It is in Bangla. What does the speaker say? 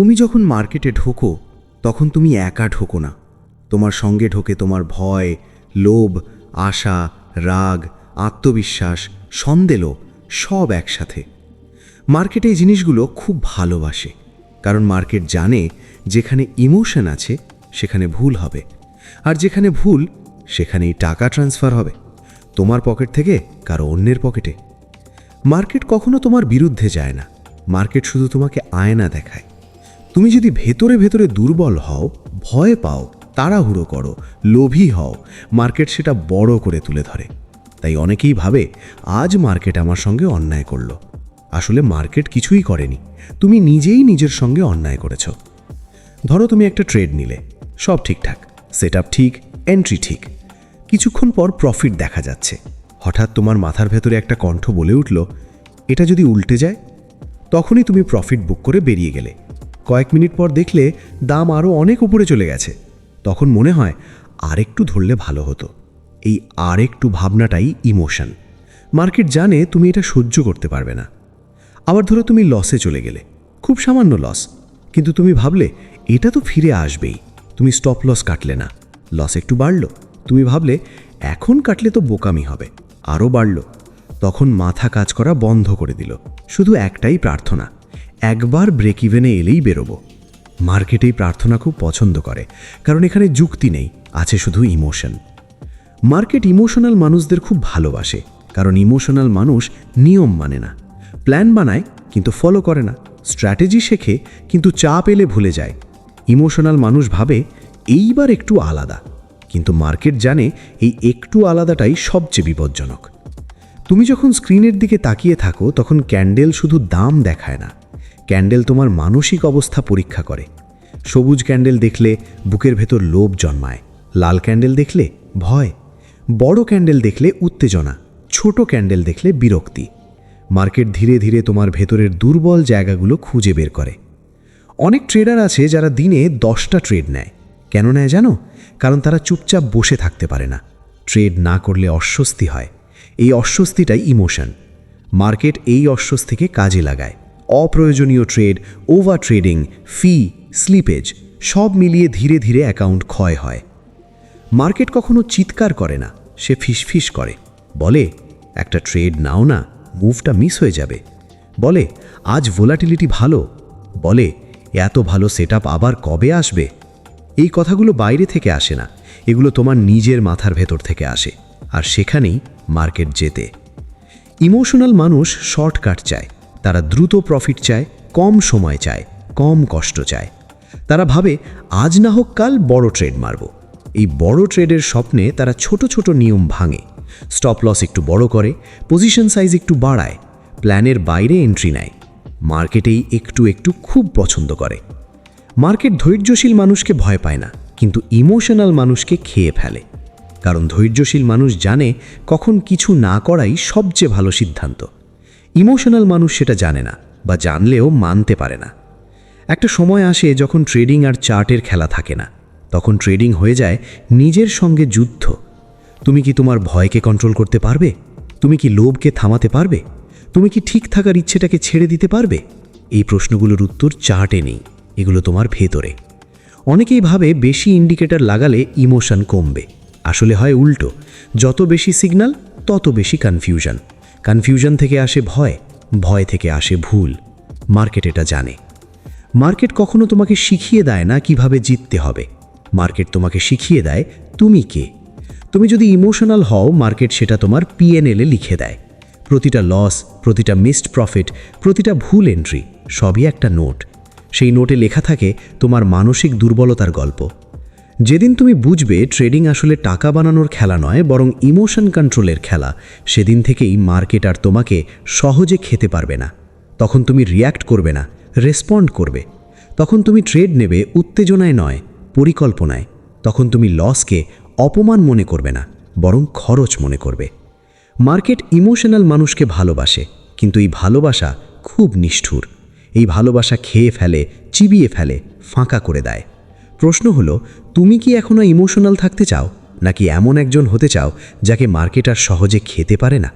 তুমি যখন মার্কেটে ঢোকো, তখন তুমি একা ঢোকো না। তোমার সঙ্গে ঢোকে তোমার ভয়, লোভ, আশা, রাগ, আত্মবিশ্বাস, সন্দেহ, সব একসাথে। মার্কেটে এই জিনিসগুলো খুব ভালোবাসে, কারণ মার্কেট জানে যেখানে ইমোশন আছে, সেখানে ভুল হবে। আর যেখানে ভুল, সেখানেই টাকা ট্রান্সফার হবে, তোমার পকেট থেকে কারও অন্যের পকেটে। মার্কেট কখনো তোমার বিরুদ্ধে যায় না। মার্কেট শুধু তোমাকে আয়না দেখায়। তুমি যদি ভেতরে ভেতরে দুর্বল হও, ভয় পাও, তাড়াহুড়ো করো, লোভী হও, মার্কেট সেটা বড় করে তুলে ধরে। তাই অনেকেই ভাবে, আজ মার্কেট আমার সঙ্গে অন্যায় করল। আসলে মার্কেট কিছুই করেনি, তুমি নিজেই নিজের সঙ্গে অন্যায় করেছ। ধরো তুমি একটা ট্রেড নিলে, সব ঠিকঠাক সেট ঠিক, এন্ট্রি ঠিক। কিছুক্ষণ পর প্রফিট দেখা যাচ্ছে। হঠাৎ তোমার মাথার ভেতরে একটা কণ্ঠ বলে উঠল, এটা যদি উল্টে যায়? তখনই তুমি প্রফিট বুক করে বেরিয়ে গেলে। কয়েক মিনিট পর দেখলে দাম আরও অনেক উপরে চলে গেছে। তখন মনে হয় আরেকটু ধরলে ভালো হতো। এই আরেকটু ভাবনাটাই ইমোশন। মার্কেট জানে তুমি এটা সহ্য করতে পারবে না। আবার ধরো তুমি লসে চলে গেলে। খুব সামান্য লস। কিন্তু তুমি ভাবলে, এটা তো ফিরে আসবেই। তুমি স্টপ লস কাটলে না। লস একটু বাড়লো। তুমি ভাবলে, এখন কাটলে তো বোকামি হবে। আরও বাড়ল। তখন মাথা কাজ করা বন্ধ করে দিল। শুধু একটাই প্রার্থনা। একবার ব্রেক ইভেনে এলেই বেরোবো। মার্কেটেই প্রার্থনা খুব পছন্দ করে, কারণ এখানে যুক্তি নেই, আছে শুধু ইমোশন মার্কেট ইমোশনাল মানুষদের খুব ভালোবাসে, কারণ ইমোশনাল মানুষ নিয়ম মানে না। প্ল্যান বানায়, কিন্তু ফলো করে না। স্ট্র্যাটেজি শেখে, কিন্তু চাপ এলে ভুলে যায়। ইমোশনাল মানুষ ভাবে, এইবার একটু আলাদা। কিন্তু মার্কেট জানে, এই একটু আলাদাটাই সবচেয়ে বিপজ্জনক। তুমি যখন স্ক্রিনের দিকে তাকিয়ে থাকো, তখন ক্যান্ডেল শুধু দাম দেখায় না। ক্যান্ডেল তোমার মানসিক অবস্থা পরীক্ষা করে। সবুজ ক্যান্ডেল দেখলে বুকের ভেতর লোভ জন্মায়, লাল ক্যান্ডেল দেখলে ভয়, বড় ক্যান্ডেল দেখলে উত্তেজনা, ছোট ক্যান্ডেল দেখলে বিরক্তি। মার্কেট ধীরে ধীরে তোমার ভেতরের দুর্বল জায়গাগুলো খুঁজে বের করে। অনেক ট্রেডার আছে যারা দিনে দশটা ট্রেড নেয়। কেন নেয় জানো? কারণ তারা চুপচাপ বসে থাকতে পারে না। ট্রেড না করলে অস্বস্তি হয়। এই অস্বস্তিটাই ইমোশন। মার্কেট এই অস্বস্তিকে কাজে লাগায়। অপ্রয়োজনীয় trade over trading fee slippage সব মিলিয়ে ধীরে ধীরে অ্যাকাউন্ট ক্ষয় হয়। মার্কেট কখনো চিৎকার করে না, সে ফিসফিস করে। বলে, একটা ট্রেড নাও না মুভটা মিস হয়ে যাবে। বলে, আজ ভোলাটিলিটি ভালো। বলে, এত ভালো সেট আবার কবে আসবে? এই কথাগুলো বাইরে থেকে আসে না, এগুলো তোমার নিজের মাথার ভেতর থেকে আসে, আর সেখানেই মার্কেট যেতে ইমোশনাল মানুষ শর্টকাট চায়। তারা দ্রুত প্রফিট চায়, কম সময় চায়, কম কষ্ট চায়। তারা ভাবে, আজ না হোক কাল বড় ট্রেড মারব। এই বড় ট্রেডের স্বপ্নে তারা ছোট ছোট নিয়ম ভাঙে। স্টপ লস একটু বড় করে পজিশন সাইজ একটু বাড়ায় প্ল্যানের বাইরে এন্ট্রি নেয়। মার্কেটেই একটু একটু খুব পছন্দ করে। মার্কেট ধৈর্যশীল মানুষকে ভয় পায় না, কিন্তু ইমোশনাল মানুষকে খেয়ে ফেলে। কারণ ধৈর্যশীল মানুষ জানে, কখন কিছু না করাই সবচেয়ে ভালো সিদ্ধান্ত। ইমোশনাল মানুষ সেটা জানে না বা জানলেও মানতে পারে না। একটা সময় আসে যখন ট্রেডিং আর চার্টের খেলা থাকে না। তখন ট্রেডিং হয়ে যায় নিজের সঙ্গে যুদ্ধ। তুমি কি তোমার ভয়কে কন্ট্রোল করতে পারবে? তুমি কি লোভকে থামাতে পারবে? তুমি কি ঠিক থাকার ইচ্ছেটাকে ছেড়ে দিতে পারবে? এই প্রশ্নগুলোর উত্তর চার্টে নেই। এগুলো তোমার ভেতরে। অনেকেই ভাবে বেশি ইন্ডিকেটর লাগালে ইমোশন কমবে। আসলে হয় উল্টো। যত বেশি সিগন্যাল তত বেশি কনফিউশন কনফিউশন থেকে আসে ভয় ভয় থেকে আসে ভুল। মার্কেট এটা জানে। মার্কেট কখনো তোমাকে শিখিয়ে দেয় না কীভাবে জিততে হবে। মার্কেট তোমাকে শিখিয়ে দেয়, তুমি কে? তুমি যদি ইমোশনাল হও, মার্কেট সেটা তোমার পিএনএলে লিখে দেয়। প্রতিটা লস, প্রতিটা মিসড প্রফিট, প্রতিটা ভুল এন্ট্রি, সবই একটা নোট। সেই নোটে লেখা থাকে তোমার মানসিক দুর্বলতার গল্প। যেদিন তুমি বুঝবে ট্রেডিং আসলে টাকা বানানোর খেলা নয়, বরং ইমোশন কন্ট্রোলের খেলা, সেদিন থেকেই মার্কেট আর তোমাকে সহজে খেতে পারবে না। তখন তুমি রিয়্যাক্ট করবে না রেসপন্ড করবে। তখন তুমি ট্রেড নেবে উত্তেজনায় নয়, পরিকল্পনায়। তখন তুমি লসকে অপমান মনে করবে না, বরং খরচ মনে করবে। মার্কেট ইমোশনাল মানুষকে ভালোবাসে, কিন্তু এই ভালোবাসা খুব নিষ্ঠুর। এই ভালোবাসা খেয়ে ফেলে, চিবিয়ে ফেলে, ফাঁকা করে দেয়। প্রশ্ন হলো, তুমি কি এখনও ইমোশনাল থাকতে চাও? নাকি এমন একজন হতে চাও যাকে মার্কেট আর সহজে খেতে পারে না?